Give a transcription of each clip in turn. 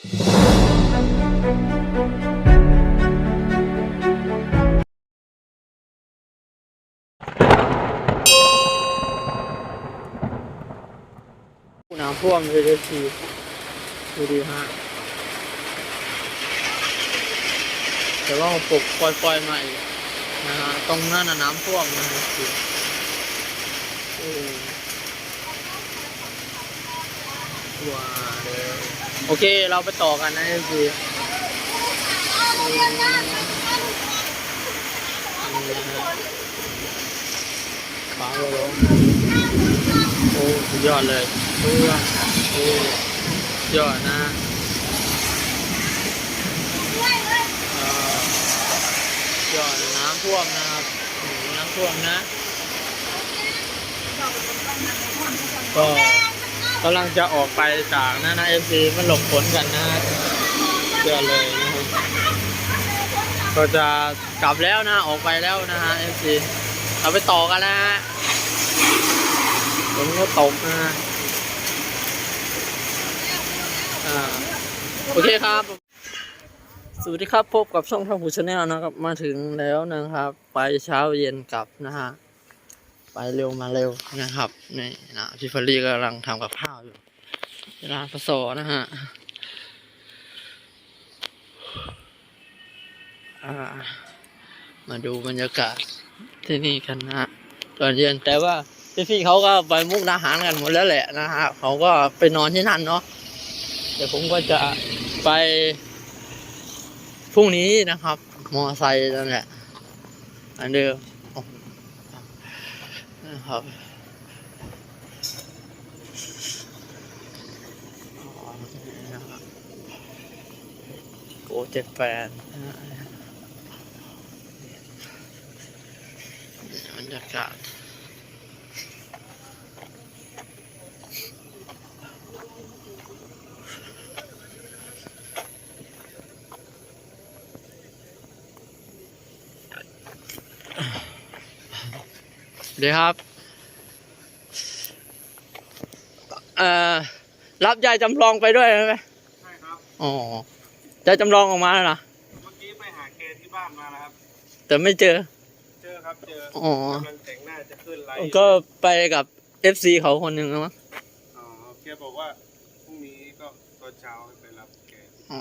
น้ำท่วมเลยทีดูดีฮะแต่ว่าปลุกปล่อยๆมาอีกนะฮะตรงนั้นน้ำท่วมนะฮะทีโอ้ว้าเลย โอเคเราไปต่อกันนะทีฟ้าลงโอ้สุดยอดเลยโอ้สุดยอดนะเอ่อยอดน้ำท่วมนะครับน้ำท่วมนะก็ กำลังจะออกไปจากนะนะเอฟซีมันหลบฝนกันนะเยอเลยนะครับก็จะกลับแล้วนะออกไปแล้วนะฮะเอฟซีเราไปต่อกันนะฮะฝนก็ตกนะฮะโอเคครับ สวัสดีครับพบกับช่องท่องผู้ชาแนลนะครับ มาถึงแล้วนะครับ ไปเช้าเย็นกลับนะฮะ เร็วมาเร็วนะครับนี่นะพี่ฟอรี่กำลังทำกับข้าวอยู่เวลาผสนะฮะมาดูบรรยากาศที่นี่กันนะตอนเย็นแต่ว่าพี่ๆเขาก็ไปมุกดาหารกันหมดแล้วแหละนะฮะเขาก็ไปนอนที่นั่นเนาะเดี๋ยวผมก็จะไปพรุ่งนี้นะครับ มอไซค์นั่นแหละอันเดิม นะครับอ๋อนี่นะครับโกเจ็ดแปดนะฮะนี่บรรยากาศ ดี๋ยวครับเอ่อรับยายจำลองไปด้วยไหมใช่ครับ อ๋อยายจำลองออกมาแล้วนะเมื่อกี้ไปหาแกที่บ้านมาแล้วครับ แต่ไม่เจอ เจอครับ เจออ๋อ กำลังแต่งหน้าจะขึ้นไลฟ์ก็ไปกับเอฟซีเขาคนหนึ่งแล้วมั้งอ๋อแกบอกว่าพรุ่งนี้ก็ตอนเช้าให้ไปรับแกอ๋อ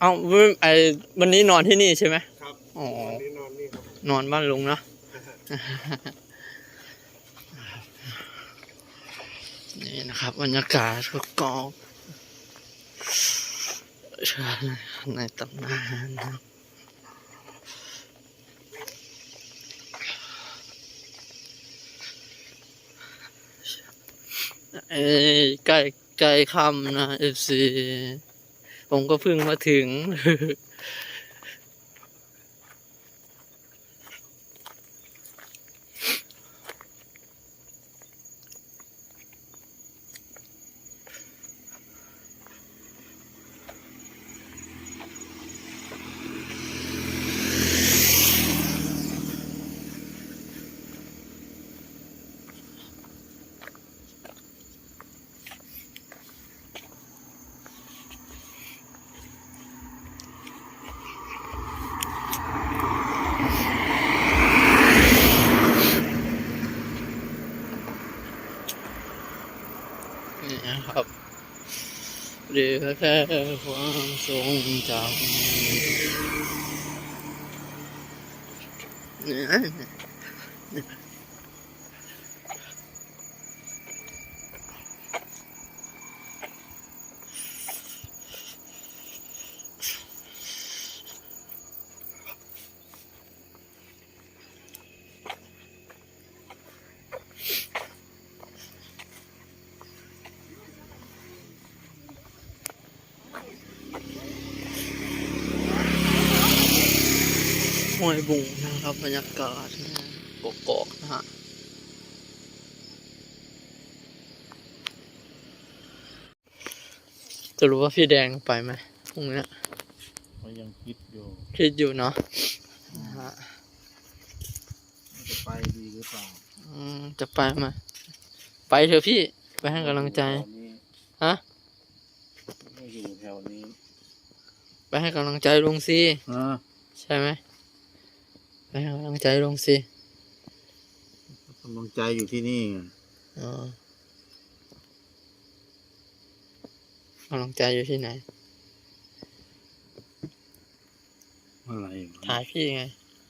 เอาไม่ไอวันนี้นอนที่นี่ใช่ไหมครับ อ๋อวันนี้นอนนี่ครับนอนบ้านลุงเนอะนี่นะครับบรรยากาศก็กองใช่ในตำนานนะเอ้ยใกล้ใกล้ค่ำนะเอฟซีผมก็เพิ่งมาถึง เหลือแค่ความทรงจำ ห้วยบุงนะครับบรรยากาศนะกกอกๆนะฮะจะรู้ว่าพี่แดงไปไหมพรุ่งนี้เขายังคิดอยู่คิดอยู่เนาะนะฮะจะไปดีหรือเปล่าอืมจะไปไหมไปเถอะพี่ไปให้กำลังใจแถวนี้ฮะไม่อยู่แถวนี้ ไปให้กำลังใจลุงสิอ่าใช่ไหมไป ให้กำลังใจลุงสิกำลังใจอยู่ที่นี่ไงอ๋อกำลังใจอยู่ที่ไหนอะไรวะถ่ายพี่ไง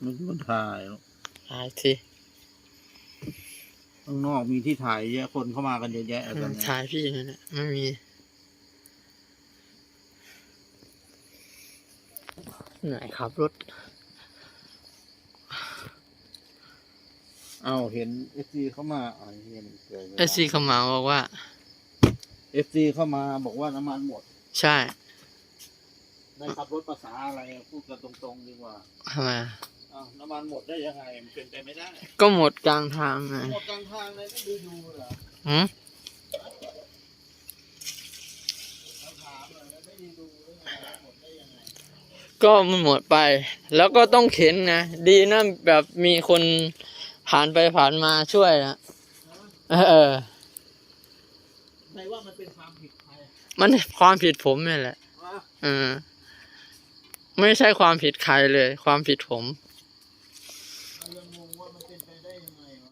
มันมันถ่ายหรอกถ่ายสิข้างนอกมีที่ถ่ายเยอะคนเข้ามากันเยอะแยะตอนนี้ถ่ายพี่นั่นแหละไม่มีไหนขับรถ เอ้าเห็นเอฟซีเข้ามาอ๋อเห็นเกิดไอซีเขามาบอกว่า เอฟซีเข้ามาบอกว่าน้ำมันหมด ใช่ได้ขับรถภาษาอะไรอะพูดกันตรงๆดีกว่าทำไมอ้าวน้ำมันหมดได้ยังไงมันเป็นไปไม่ได้ก็หมดกลางทางไงหมดกลางทางเลยไม่ดูดูเหรอหืมเราถามเลยแล้วไม่ได้ดูได้ไงหมดได้ยังไงก็มันหมดไป แล้วก็ต้องเข็นนะ ดีนะแบบมีคน ผ่านไปผ่านมาช่วยนะเออใครว่ามันเป็นความผิดใครมันความผิดผมนี่แหละวะเออไม่ใช่ความผิดใครเลย ความผิดผม